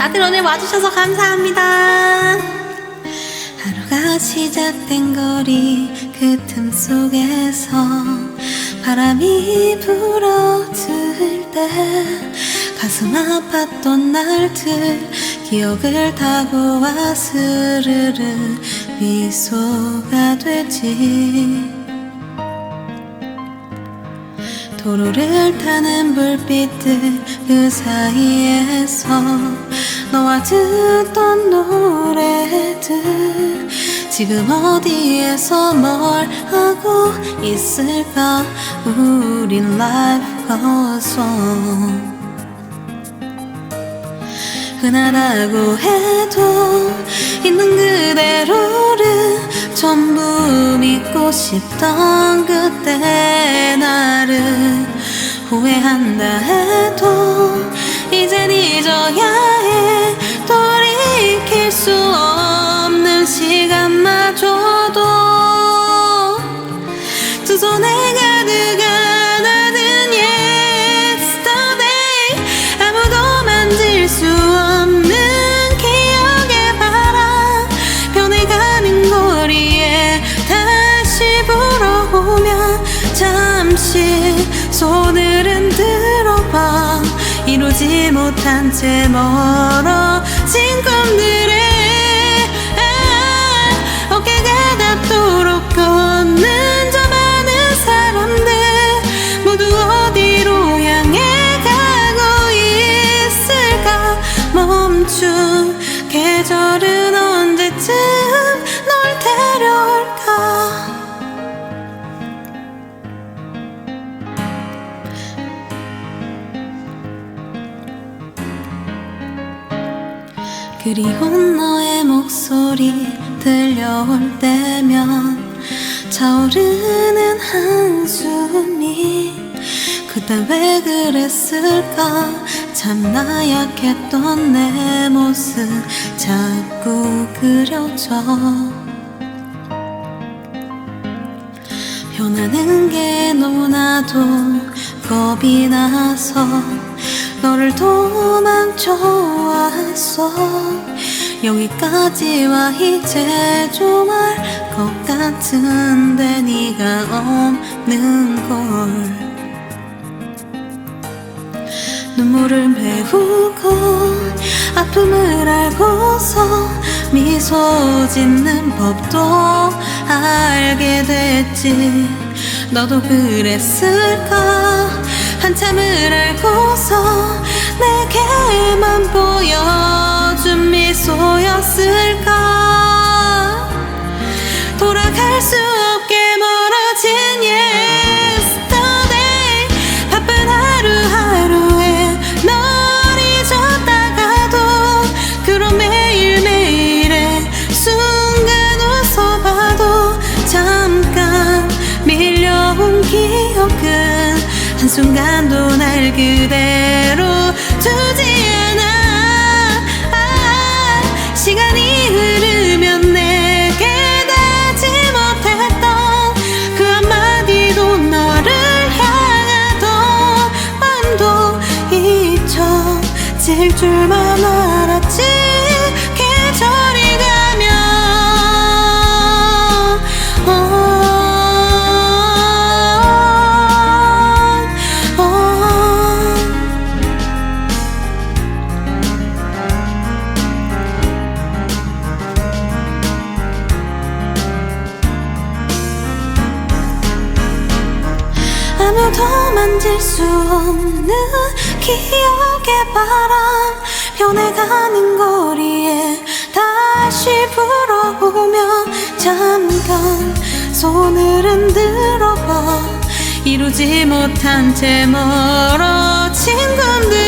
다들 오늘 와주셔서 감사합니다. 하루가 시작된 거리 그 틈 속에서 바람이 불어들 때 가슴 아팠던 날들 기억을 타고 와 스르르 미소가 되지 도로를 타는 불빛들 그 사이에서 너와 듣던 노래들 지금 어디에서 뭘 하고 있을까? 우린 goes on. 흔하다고 해도 있는 그대로를 전부 믿고 싶던 그때 나를 후회한다 해도 이젠 잊어야 해. 돌이킬 수 없는 시간마저도 두 손에 가득 안아든 yesterday. 아무도 만질 수 없는 기억의 바람. 변해가는 거리에 다시 불어오면 잠시 손을 흔들어봐 이루지 못한 채 멀어진 꿈들 그리운 너의 목소리 들려올 때면 차오르는 한숨이 그때 왜 그랬을까? 참 나 약했던 내 모습 자꾸 그려져. 변하는 게 너무나도 겁이 나서 너를 도망쳐 왔어. 여기까지 와 이제 좀 알 것 같은데 네가 없는 걸. 눈물을 메우고 아픔을 알고서 미소 짓는 법도 알게 됐지. 너도 그랬을까 한참을 알고서 내게만 보여준 미소였을까? 돌아갈 수 없게 한순간도 날 그대로 두지 않아. 아, 시간이 흐르면 내게 닿지 못했던 그 한마디도 너를 향하던 마음도 잊혀질 줄만 알았 아무도 만질 수 없는 기억의 바람. 변해가는 거리에 다시 불어오면 잠깐 손을 흔들어봐. 이루지 못한 채 멀어진 꿈들